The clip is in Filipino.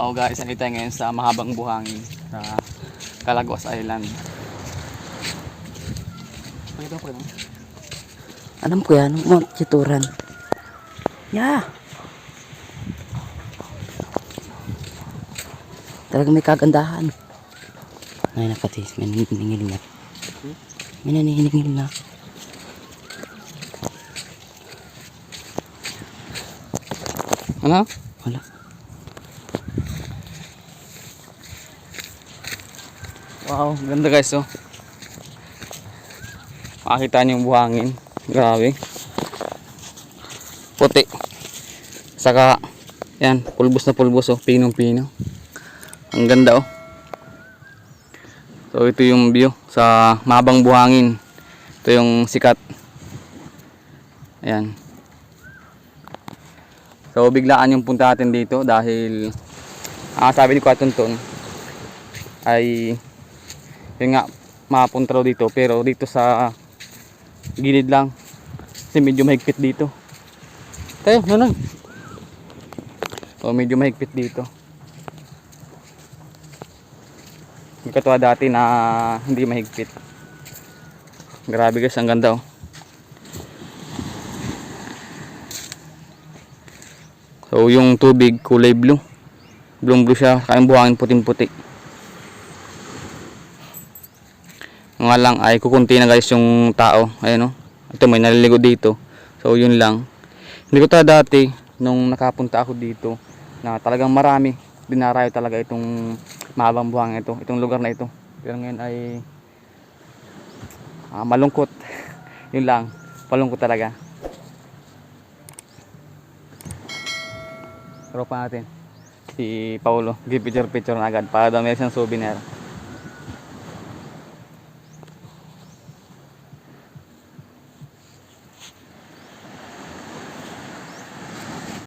Ako guys, nandito tayo ngayon sa mahabang buhangin sa Calagos Island. Pakita pakita mo. Alam ko yan, Mount Chituran. Yeah. Talagang may kagandahan. Ay, nakatis. May naniningil na. May naniningil na. Ano? Wala. Wow, ganda guys oh. Makikita niyo yung buhangin. Grabe. Puti. Saka, yan, pulbos na pulbos oh. Pinong pino. Ang ganda oh. So ito yung view sa mahabang buhangin. Ito yung sikat. Ayan. So biglaan yung punta natin dito dahil ang sabi ni Kwatunton ay yun nga mapunta raw dito pero dito sa gilid lang. Kasi medyo mahigpit dito. Tayo nonoy o medyo mahigpit dito. Hindi katuwa dati na hindi mahigpit. Grabe guys ang ganda oh. So yung tubig kulay blue. Blue blue siya kaya buhangin puting puti nga lang ay kukunti na guys yung tao. Ayun oh ito may naliligo dito. So yun lang. Hindi ko ta dati nung nakapunta ako dito na talagang marami dinarayo talaga itong mahabang buhang ito itong lugar na ito. Pero ngayon ay ah, malungkot. Yun lang malungkot talaga. Tropa natin si Paulo give picture picture na agad para daw meron siyang souvenir